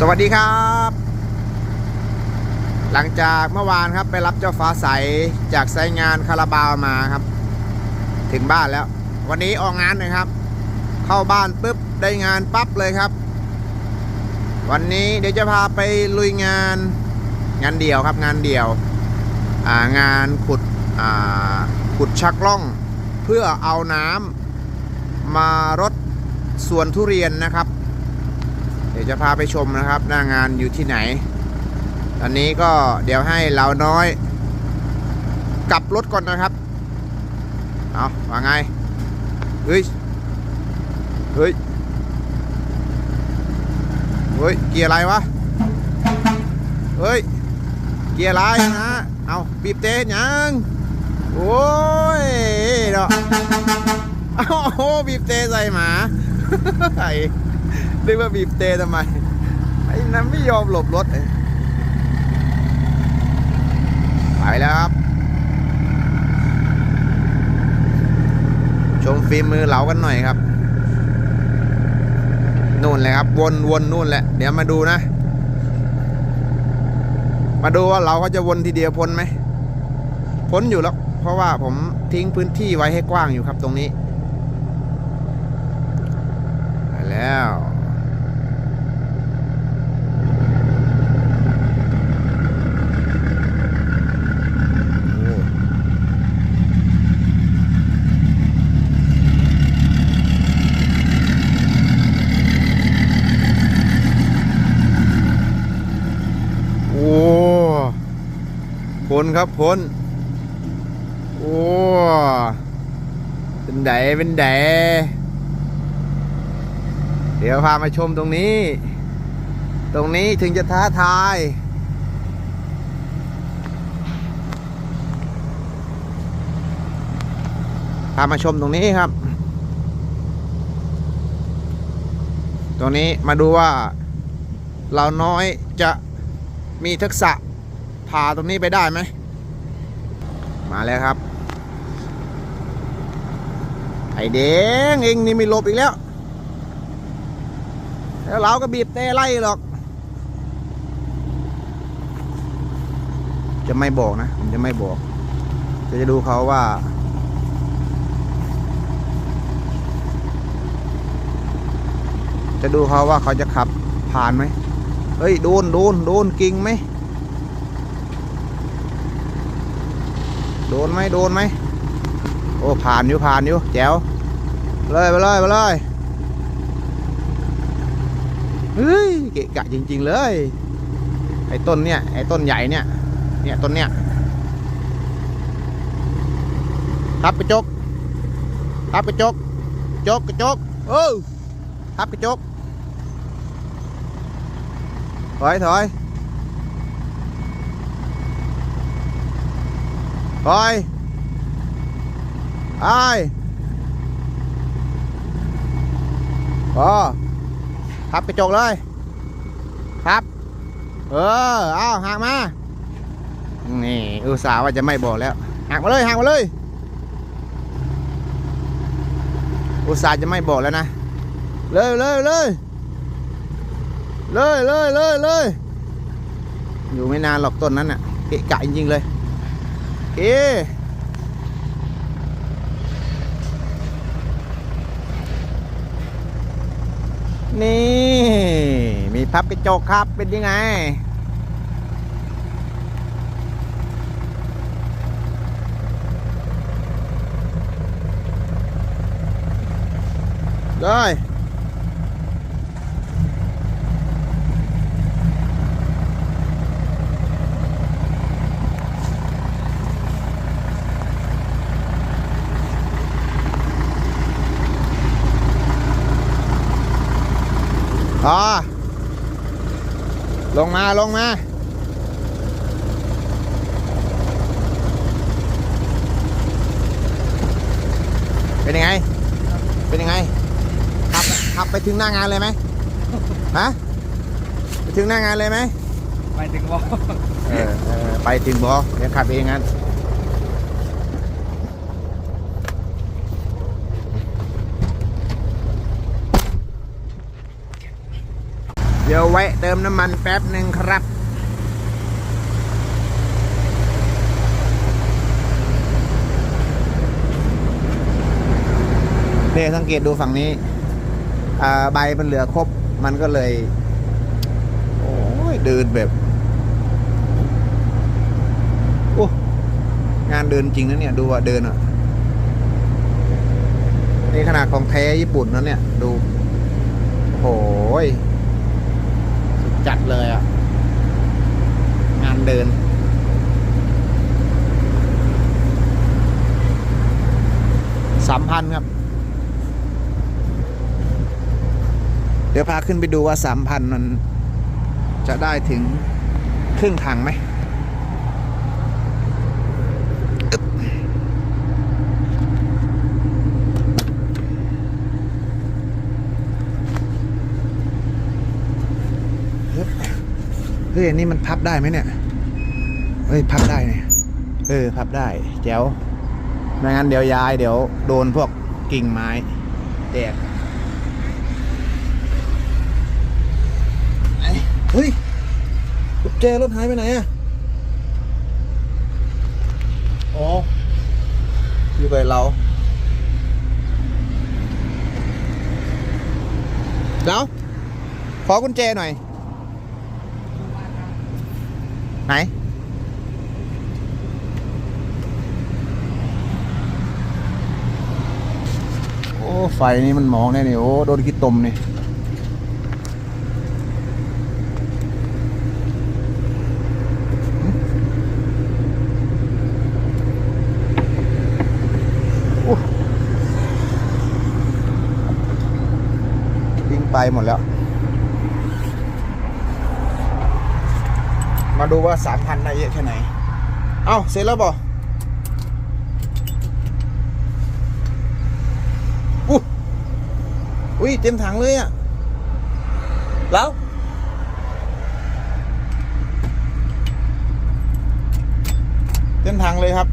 สวัสดีครับ หลังจากเมื่อวานครับไปรับเจ้าฟ้าใสจากไซงานคาราบาวมาครับ ถึงบ้านแล้ว วันนี้ออกงานเลยครับ เข้าบ้านปุ๊บได้งานปั๊บเลยครับ วันนี้เดี๋ยวจะพาไปลุยงานงานเดี่ยวครับงานเดี่ยวางานขุดขุดชักล่อง เพื่อเอาน้ำมารดสวนทุเรียนนะครับ ดี๋ยวจะพาไปชมนะครับ หน้างานอยู่ที่ไหน ตอนนี้ก็เดี๋ยวให้เราน้อย กลับรถก่อนนะครับ เอาว่าไง เฮ้ย เฮ้ย เฮ้ย เกียร์อะไรวะ เฮ้ย เกียร์อะไรนะ เอาบีบเตะยังโอ้ยเนาะโอ้โหบีบเตะใส่หมาไอ้ นึกว่าบีบเตะทำไม ไอ้นั้นไม่ยอมหลบรถเลยไปแล้วครับ ชมฟิล์มมือเหลากันหน่อยครับนู่นเลยครับ วนวนนู่นแหละ เดี๋ยวมาดูนะ มาดูว่าเราก็จะวนทีเดียวพ้นไหมพ้นอยู่แล้ว เพราะว่าผมทิ้งพื้นที่ไว้ให้กว้างอยู่ครับตรงนี้ ไปแล้ว โอ้โอ้พ้น ครับพ้นโอ้เป็นไดเป็นไดเดี๋ยวพามาชมตรงนี้ ตรงนี้ถึงจะท้าทายพามาชมตรงนี้ครับ ตรงนี้มาดูว่า เราน้อยจะมีทักษะพาตรงนี้ไปได้ไหม มาแล้วครับ ไอเด้งเองนี่ไม่หลบอีกแล้ว แล้วเราก็บีบเตะไล่หรอก จะไม่บอกนะผมจะไม่บอก จะจะดูเขาว่าจะดูเขาว่าเขาจะขับผ่านไหม เฮ้ย โดน โดน โดน กิ่งไหม โดนไหมโดนไหมโอ้ผ่านอยู่ผ่านอยู่แจ๋วเลยไปเลยไปเลยเฮ้ยเกะกะจริง ๆ เลย ไอ้ต้นเนี่ยไอ้ต้นใหญ่เนี่ยเนี่ยต้นเนี่ยทับกระจกทับกระจกจกกระจกเออทับกระจกถอยถอย ถอยไอ้พอทับกระจกเลยครับ เออ เอาหักมา นี่ อุตส่าห์ว่าจะไม่บอกแล้ว หักมาเลย หักมาเลย อุตส่าห์จะไม่บอกแล้วนะ เลยเลยเลยเลยเลยเลยเลยอยู่ไม่นานหรอกต้นนั้นน่ะเกะกะจริงๆเลย เอนี่ มีพับกระจกครับเป็นยังไง ได้ อ๋อลงมา ลงมาเป็นยังไง เป็นยังไง ขับ ขับไปถึงหน้างานเลยไหมฮะ ไปถึงหน้างานเลยไหม ไปถึงบอกเออเออไปถึงบอเดี๋ยวขับเองงั้น เดี๋ยวแวะเติมน้ำมันแป๊บหนึ่งครับ เนี่ยสังเกตดูฝั่งนี้อ่าใบมันเหลือครบ มันก็เลย โอ้ยเดินแบบโอ้งานเดินจริงนะเนี่ย ดูว่าเดินอะนี่ขนาดของแท้ญี่ปุ่นนะเนี่ย ดูโอ้ย จัดเลยอะ งานเดิน สามพันครับ เดี๋ยวพาขึ้นไปดูว่าสามพันมันจะได้ถึงครึ่งทางไหมอึ๊บฮึบเฮ้ยอันนี้มันพับได้ไหมเนี่ยเฮ้ยพับได้เนี่ยเออพับได้แจ๋วไม่งั้นเดี๋ยวย้ายเดี๋ยวโดนพวกกิ่งไม้แตกไอ้เฮ้ยกุญแจรถหายไปไหนอะอ๋อ อยู่กับเราเดี๋ยวขอกุญแจหน่อย ไหน โอ้ ไฟนี่มันมองแน่นี่โอ้ โดนขี้ตมนี่วิ่งไปหมดแล้ว มาดูว่าสามพันได้เยอะแค่ไหน เอ้าเสร็จแล้วบ่อู้อุ้ยเต็มถังเลยอะแล้วเต็มถังเลยครับ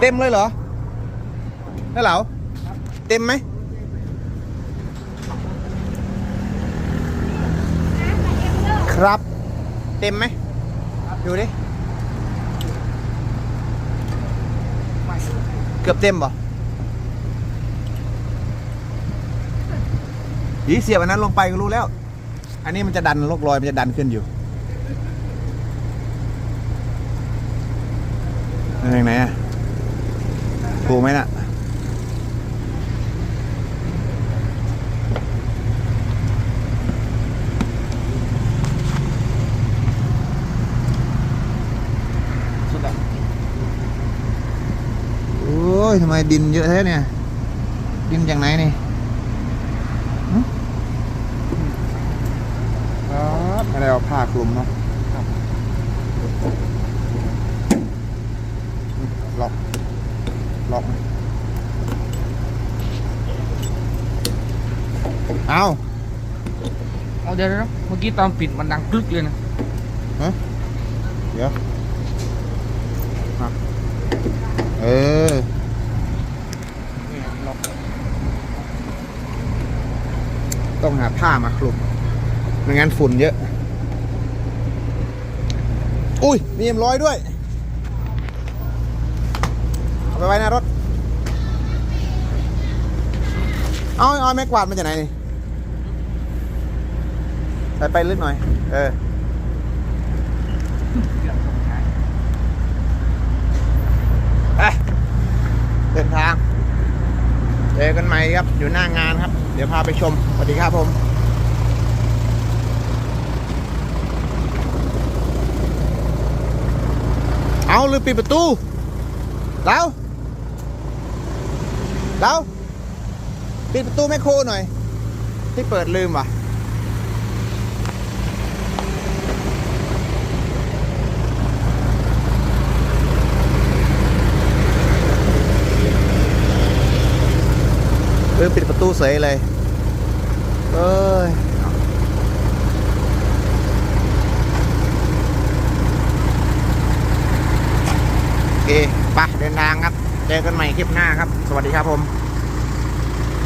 เต็มเลยเหรอได้เหรอเต็มไหม ครับ เต็มไหมดูดิ เกือบเต็มป่ะยีเสียบอันนั้นลงไปก็รู้แล้ว อันนี้มันจะดันลกลอยมันจะดันขึ้นอยู่ยังไงอะถูกไหมน่ะ สุดอะ โอ้ ยทำไมดินเยอะแท้เนี่ย ดินจากไหนนี่หึครับไม่ได้เอาผ้าคลุมเนาะล็อก ล็อก เอาเอาเดี๋ยวนะเมื่อกี้ตอนปิดมันดังกรึกเลยนะเดี๋ยวมาเออ เนี่ยล็อก ต้องหาผ้ามาคลุมไม่งั้นฝุ่นเยอะ อุ้ย มีเอ็มร้อยด้วย เอาไปไว้หน้ารถ เอาเอาแม่กวาดมาจากไหนนี่ใส่ไปลึกหน่อย เออเดินทาง เจอกันใหม่ครับ อยู่หน้างานครับ เดี๋ยวพาไปชมสวัสดีครับผมเอาลืมปิดประตูแล้วแล้วปิดประตูแม่โครหน่อย ที่เปิดลืมว่ะ เปิดประตูเสยเลยเอ้ยโอเคไปเดินทางครับ เจอกันใหม่คลิปหน้าครับ สวัสดีครับผม